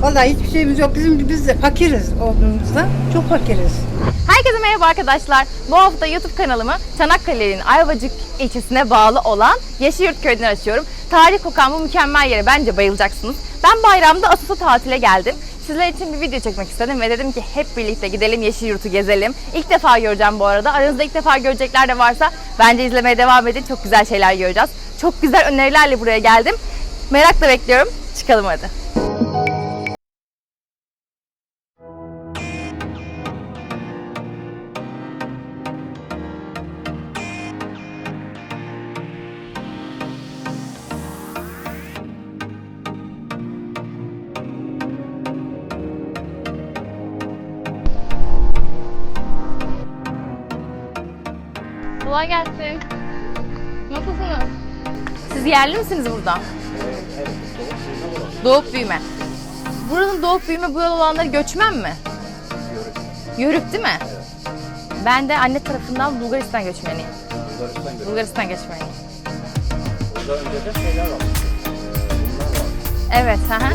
Vallahi hiçbir şeyimiz yok. Bizim biz de fakiriz olduğumuzda. Çok fakiriz. Herkese merhaba arkadaşlar. Bu hafta YouTube kanalımı Çanakkale'nin Ayvacık ilçesine bağlı olan Yeşilyurt köyünden açıyorum. Tarih kokan bu mükemmel yere bence bayılacaksınız. Ben bayramda Asos'a tatile geldim. Sizler için bir video çekmek istedim ve dedim ki hep birlikte gidelim Yeşilyurt'u gezelim. İlk defa göreceğim bu arada. Aranızda ilk defa görecekler de varsa bence izlemeye devam edin. Çok güzel şeyler göreceğiz. Çok güzel önerilerle buraya geldim. Merakla bekliyorum. Çıkalım hadi. Kolay gelsin. Nasılsınız? Siz yerli misiniz burada? Doğup büyüme. Buranın doğup büyüme bu yol olanları göçmen mi? Yörük değil mi? Ben de anne tarafından Bulgaristan göçmeniyim. Bulgaristan. Bulgaristan göçmeniyim. Burada şeyler var. Bunlar var. Evet, hı hı.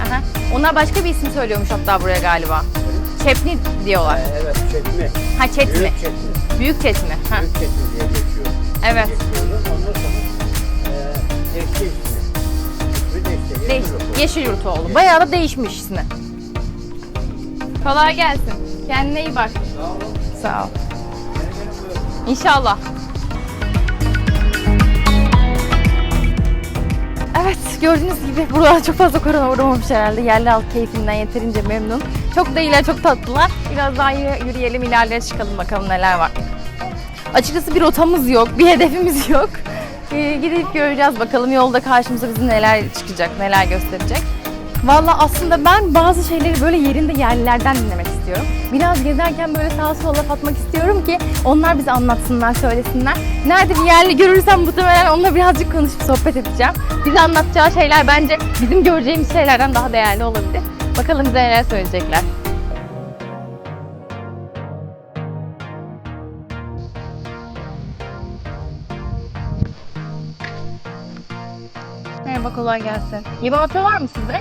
hı hı. Onlar başka bir isim söylüyormuş hatta buraya galiba. Çepni diyorlar. Ee, evet, çekme. Ha çetmi. Büyük çekme. Büyük çetmi. Ha. Büyük çekme diye geçiyor. Evet. Geçiyoruz. Ondan sonra e, değişti ismi. İsmi değişti. Değiş. Yeşil Yurtoğlu. Bayağı da değişmiş ismi. Kolay gelsin. Kendine iyi bak. Sağ ol. İnşallah. Evet gördüğünüz gibi burada çok fazla korona uğramamış herhalde. Yerli halk keyfinden yeterince memnun. Çok da iyiler, çok tatlılar. Biraz daha yürü- yürüyelim, ilerleye çıkalım bakalım neler var. Açıkçası bir rotamız yok, bir hedefimiz yok. Ee, gidip göreceğiz bakalım yolda karşımıza bizi neler çıkacak, neler gösterecek. Valla aslında ben bazı şeyleri böyle yerinde yerlilerden dinlemek istiyorum. Biraz gezerken böyle sağa sola atmak istiyorum ki onlar bize anlatsınlar, söylesinler. Nerede bir yerli görürsem muhtemelen onunla birazcık konuşup sohbet edeceğim. Bize anlatacağı şeyler bence bizim göreceğimiz şeylerden daha değerli olabilir. Bakalım bize neler söyleyecekler. Merhaba kolay gelsin. Limonata var mı sizde?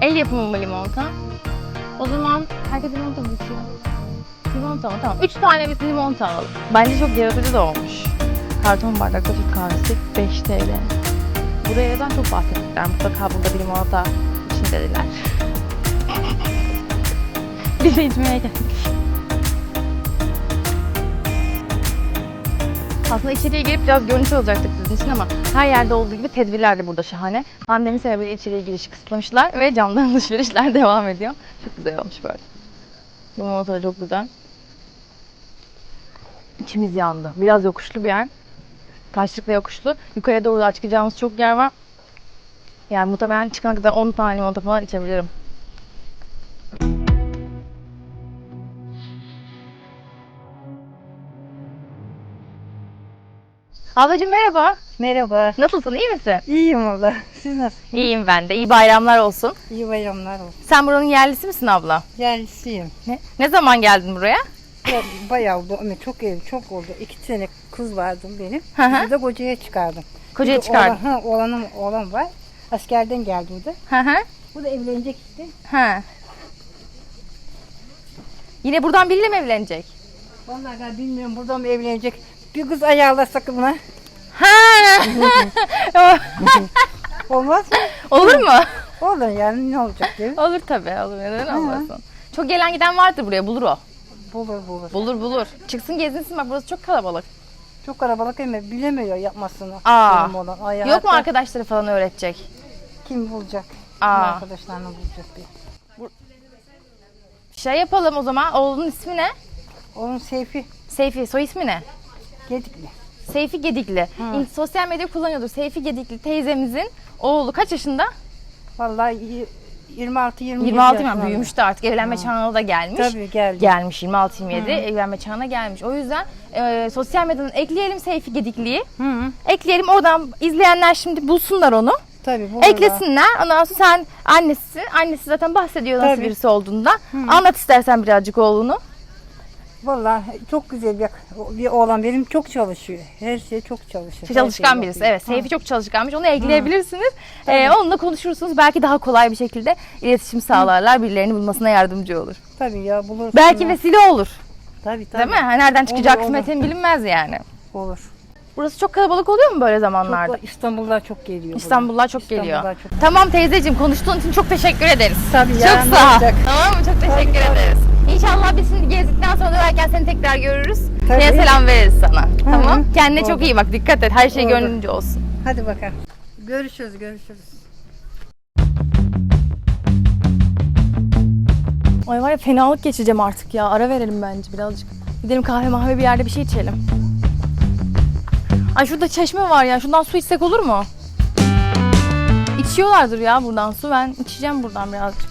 El yapımı mı limonata? O zaman herkes limonata mı içiyor? Limonata mı? Tamam. Üç tane biz limonata alalım. Bence çok yaratıcı da olmuş. Karton bardakta Türk kahvesi 5 TL. Buraya ben çok bahsettiler. Mutlaka burada bir limonata için dediler. Biz de içmeye geldik. Aslında içeriye girip biraz görüntü alacaktık sizin için ama her yerde olduğu gibi tedbirler de burada şahane. Pandemi sebebiyle içeriye girişi kısıtlamışlar ve camdan alışverişler devam ediyor. Çok güzel olmuş böyle. Bu manzara çok güzel. İçimiz yandı. Biraz yokuşlu bir yer. Taşlık ve yokuşlu. Yukarıya doğru da çıkacağımız çok yer var. Yani muhtemelen çıkana kadar 10 tane limonata falan içebilirim. Ablacığım merhaba. Merhaba. Nasılsın? iyi misin? İyiyim valla. Siz nasılsınız? İyiyim ben de. İyi bayramlar olsun. İyi bayramlar olsun. Sen buranın yerlisi misin abla? Yerlisiyim. Ne? Ne zaman geldin buraya? Ya, bayağı oldu ama çok ev çok oldu. İki sene kız vardı benim. Hı hı. Bir de kocaya çıkardım. Kocaya Bir de çıkardın. Oğlan, ha, oğlanım, oğlan var. Askerden geldi o da. Hı hı. Bu da evlenecek işte. Ha. Yine buradan biriyle mi evlenecek? Vallahi ben bilmiyorum buradan mı evlenecek. Bir kız ayarlasak buna. Ha. Olmaz mı? Olur mu? Olur yani ne olacak değil mi? Olur tabii. Olur. Neden olmasın? Çok gelen giden vardır buraya. Bulur o. Bulur bulur. Bulur bulur. Çıksın gezinsin bak burası çok kalabalık. Çok karabalık ama bilemiyor yapmasını. Aa. Benim olan. Ay, Yok mu hatta arkadaşları falan öğretecek? Kim bulacak? Aa. Kim arkadaşlarını bulacak bir. Şey yapalım o zaman. Oğlunun ismi ne? Onun Seyfi Seyfi. Soy ismi ne? Gedikli. Seyfi Gedikli. İn- Sosyal medya kullanıyordur. Seyfi Gedikli teyzemizin oğlu kaç yaşında? Vallahi 26 27 26 mı? Büyümüş de artık. Evlenme çağına da gelmiş. Tabii geldi. Gelmiş 26-27 evlenme çağına gelmiş. O yüzden e, sosyal medyadan ekleyelim Seyfi Gedikli'yi. Hı. Ekleyelim oradan izleyenler şimdi bulsunlar onu. Tabii bulurlar. Eklesinler. Ondan sonra sen annesi, annesi zaten bahsediyor nasıl Tabii. birisi olduğunda. Anlat istersen birazcık oğlunu. Vallahi çok güzel bir, bir oğlan benim çok çalışıyor. Her şey çok çalışıyor. Her Çalışkan şeye birisi. Evet. Seyfi çok çalışkanmış. Onu ekleyebilirsiniz. Ee, onunla konuşursunuz. Belki daha kolay bir şekilde iletişim sağlarlar. Birilerini bulmasına yardımcı olur. Tabii ya bulursun. Belki ya. vesile olur. Tabii tabii. Değil mi? Ha, Nereden olur. kısmetin bilinmez yani. Olur. Burası çok kalabalık oluyor mu böyle zamanlarda? Çok, İstanbul'dan çok geliyor. İstanbullular çok geliyor. İstanbul'dan çok. Tamam teyzeciğim konuştuğun için çok teşekkür ederiz. Tabii çok ya, ne sağ ol. Tamam mı? Çok teşekkür tabii. ederiz. İnşallah biz şimdi gezdikten sonra dönerken seni tekrar görürüz. Tabii. Yine selam veririz sana. tamam. Kendine Oldu. çok iyi bak. Dikkat et. Her şey Oldu. gönlünce olsun. Hadi bakalım. Görüşürüz görüşürüz. Ay var ya fenalık geçeceğim artık ya. Ara verelim bence birazcık. Gidelim kahve mahve bir yerde bir şey içelim. Ay şurada çeşme var ya. Şundan su içsek olur mu? İçiyorlardır ya buradan su. Ben içeceğim buradan birazcık.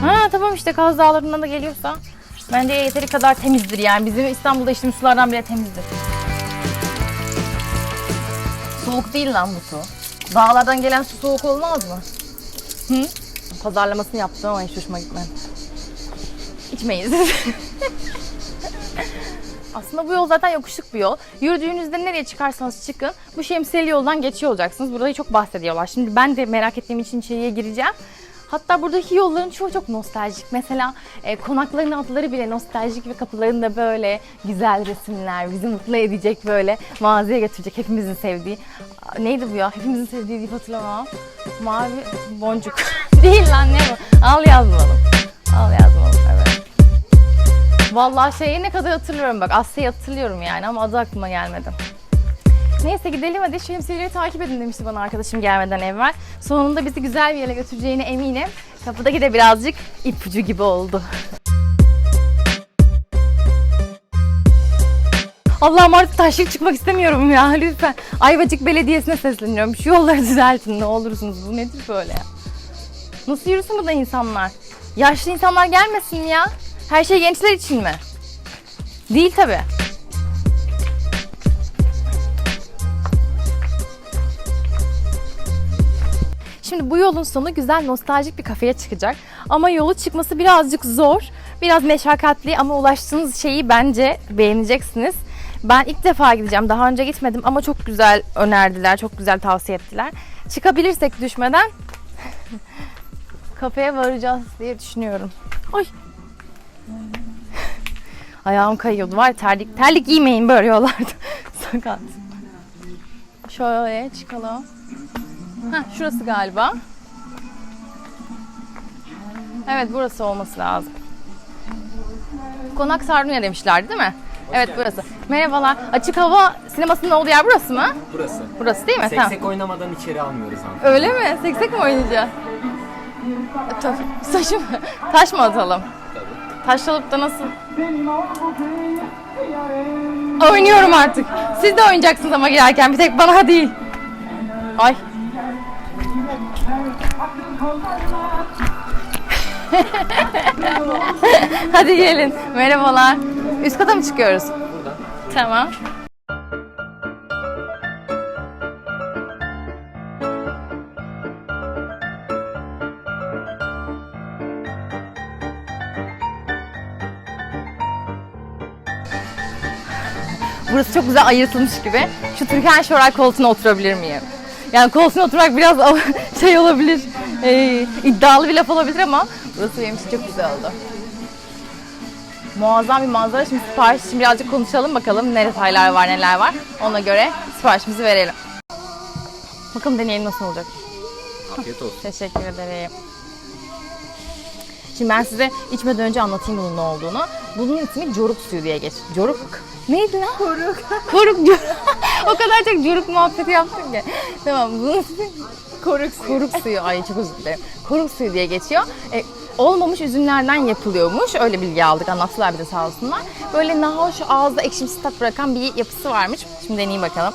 Ha tamam işte Kaz Dağları'ndan da geliyorsa. Bence yeteri kadar temizdir yani. Bizim İstanbul'da içtiğimiz sulardan bile temizdir. Soğuk değil lan bu su. Dağlardan gelen su soğuk olmaz mı? Hı? Pazarlamasını yaptım ama hiç hoşuma gitmedi. İçmeyiz. Aslında bu yol zaten yokuşluk bir yol. Yürüdüğünüzde nereye çıkarsanız çıkın bu şemsiyeli yoldan geçiyor olacaksınız. Burada çok bahsediyorlar. Şimdi ben de merak ettiğim için içeriye gireceğim. Hatta buradaki yolların çoğu çok nostaljik. Mesela e, konakların adları bile nostaljik ve kapılarında böyle güzel resimler, bizi mutlu edecek böyle mağazaya götürecek hepimizin sevdiği. Neydi bu ya? Hepimizin sevdiği deyip hatırlamam. Mavi boncuk. Değil lan ne bu? Al yazmalım. Al yazmalım evet. Vallahi şeyi ne kadar hatırlıyorum bak. Asya'yı hatırlıyorum yani ama adı aklıma gelmedi. Neyse gidelim hadi şemsiyeleri takip edin demişti bana arkadaşım gelmeden evvel. Sonunda bizi güzel bir yere götüreceğine eminim. Kapıdaki de birazcık ipucu gibi oldu. Allah'ım artık taşlık çıkmak istemiyorum ya lütfen. Ayvacık Belediyesi'ne sesleniyorum. Şu yolları düzeltin ne olursunuz. Bu nedir böyle ya? Nasıl yürüsün burada insanlar? Yaşlı insanlar gelmesin ya. Her şey gençler için mi? Değil tabi. Şimdi bu yolun sonu güzel nostaljik bir kafeye çıkacak. Ama yolu çıkması birazcık zor. Biraz meşakkatli ama ulaştığınız şeyi bence beğeneceksiniz. Ben ilk defa gideceğim. Daha önce gitmedim ama çok güzel önerdiler. Çok güzel tavsiye ettiler. Çıkabilirsek düşmeden kafeye varacağız diye düşünüyorum. Ay. Ayağım kayıyordu var terlik terlik giymeyin böyle yollarda. Sakat. Şöyle çıkalım. Heh, şurası galiba. Evet burası olması lazım. Konak Sardunya demişlerdi değil mi? evet burası. Merhabalar. Açık hava sinemasının olduğu yer burası mı? Burası. Burası değil mi? Tamam. Seksek oynamadan içeri almıyoruz hanımefendi. Öyle mi? Seksek mi oynayacağız? Taş, taşı mı? Taş mı atalım? Tabii. Taş alıp da nasıl? Oynuyorum artık. Siz de oynayacaksınız ama girerken bir tek bana değil. Ay. Hadi gelin. Merhabalar. Üst kata mı çıkıyoruz? Tamam. Burası çok güzel ayırtılmış gibi. Şu Türkan Şoray koltuğuna oturabilir miyim? Yani koltuğuna oturmak biraz şey olabilir, e, iddialı bir laf olabilir ama burası benim için çok güzel oldu. Muazzam bir manzara. Şimdi sipariş için birazcık konuşalım bakalım ne detaylar var neler var. Ona göre siparişimizi verelim. Bakalım deneyelim nasıl olacak. Afiyet olsun. Teşekkür ederim. Şimdi ben size içmeden önce anlatayım bunun ne olduğunu. Bunun ismi coruk suyu diye geç. Coruk neydi lan? Koruk. Koruk. o kadar çok coruk muhabbeti yaptım ki. Tamam bunun koruk suyu. Koruk suyu. Ay çok özür dilerim. Koruk suyu diye geçiyor. E, olmamış üzümlerden yapılıyormuş. Öyle bilgi aldık. Anlattılar bize sağ olsunlar. Böyle nahoş ağızda ekşimsi tat bırakan bir yapısı varmış. Şimdi deneyeyim bakalım.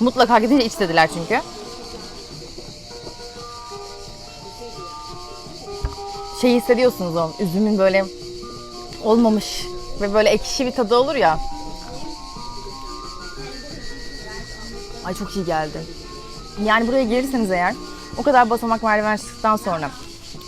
Mutlaka gidince iç dediler çünkü. şey hissediyorsunuz o üzümün böyle olmamış ve böyle ekşi bir tadı olur ya. Ay çok iyi geldi. Yani buraya gelirseniz eğer o kadar basamak merdiven çıktıktan sonra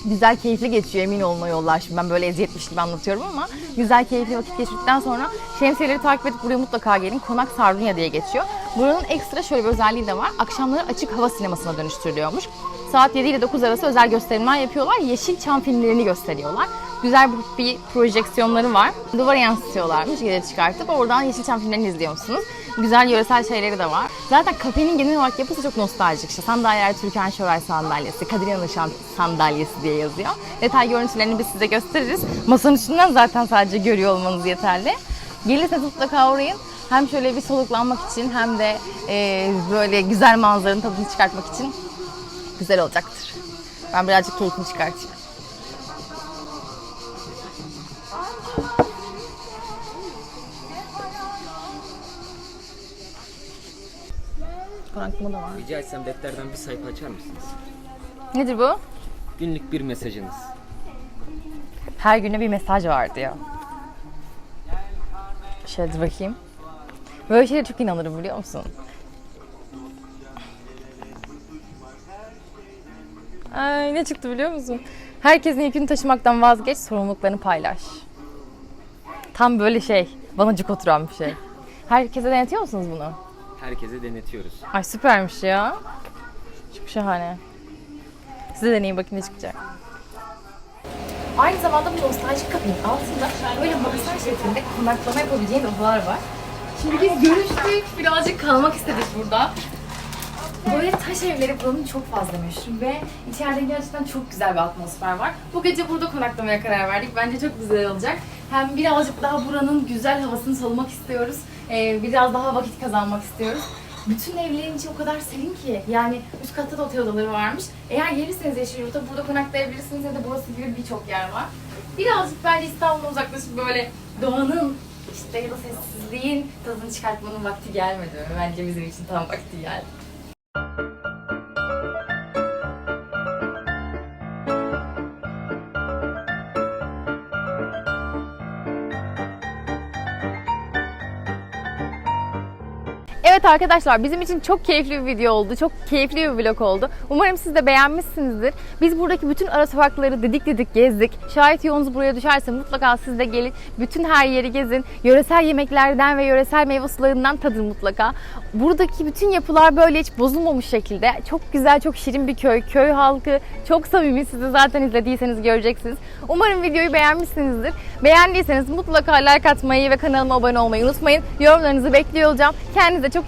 Güzel, keyifli geçiyor emin olun o yollar. Şimdi ben böyle eziyetmiş gibi anlatıyorum ama güzel, keyifli vakit geçirdikten sonra şemsiyeleri takip edip buraya mutlaka gelin. Konak Sardunya diye geçiyor. Buranın ekstra şöyle bir özelliği de var. Akşamları açık hava sinemasına dönüştürülüyormuş. Saat 7 ile 9 arası özel gösterimler yapıyorlar. Yeşilçam filmlerini gösteriyorlar. Güzel bir, projeksiyonları var. Duvara yansıtıyorlarmış gece çıkartıp. Oradan Yeşilçam filmlerini izliyormuşsunuz. Güzel yöresel şeyleri de var. Zaten kafenin genel olarak yapısı çok nostaljik. İşte sandalyeler Türkan Şoray sandalyesi, Kadir şan- sandalyesi diye yazıyor. Detay görüntülerini biz size gösteririz. Masanın üstünden zaten sadece görüyor olmanız yeterli. Gelirseniz mutlaka uğrayın. Hem şöyle bir soluklanmak için hem de e, böyle güzel manzaranın tadını çıkartmak için güzel olacaktır. Ben birazcık keyfini çıkartayım. Konaklama da var. Rica etsem defterden bir sayfa açar mısınız? Nedir bu? Günlük bir mesajınız. Her güne bir mesaj var diyor. Şöyle bakayım. Böyle şeylere çok inanırım biliyor musun? Ay ne çıktı biliyor musun? Herkesin yükünü taşımaktan vazgeç, sorumluluklarını paylaş. Tam böyle şey, bana cuk oturan bir şey. Herkese denetiyor musunuz bunu? Herkese denetiyoruz. Ay süpermiş ya. Çok şahane. Size deneyin bakın ne çıkacak. Aynı zamanda bu nostaljik kapının altında böyle mahzen şeklinde konaklama yapabileceğin odalar var. Şimdi biz görüştük, birazcık kalmak istedik burada. Böyle taş evleri buranın çok fazla meşhur ve içeride gerçekten çok güzel bir atmosfer var. Bu gece burada konaklamaya karar verdik. Bence çok güzel olacak. Hem birazcık daha buranın güzel havasını solumak istiyoruz. Ee, biraz daha vakit kazanmak istiyoruz. Bütün evlerin içi o kadar serin ki. Yani üst katta da otel odaları varmış. Eğer gelirseniz Yeşilyurt'a burada konaklayabilirsiniz ya da burası gibi birçok yer var. Birazcık bence İstanbul'dan uzaklaşıp böyle doğanın işte ya da sessizliğin tadını çıkartmanın vakti gelmedi mi? Bence bizim için tam vakti geldi. Evet arkadaşlar bizim için çok keyifli bir video oldu. Çok keyifli bir vlog oldu. Umarım siz de beğenmişsinizdir. Biz buradaki bütün ara sokakları dedik dedik gezdik. Şayet yolunuz buraya düşerse mutlaka siz de gelin. Bütün her yeri gezin. Yöresel yemeklerden ve yöresel meyve sularından tadın mutlaka. Buradaki bütün yapılar böyle hiç bozulmamış şekilde. Çok güzel, çok şirin bir köy. Köy halkı çok samimi. Siz de zaten izlediyseniz göreceksiniz. Umarım videoyu beğenmişsinizdir. Beğendiyseniz mutlaka like atmayı ve kanalıma abone olmayı unutmayın. Yorumlarınızı bekliyor olacağım. Kendinize çok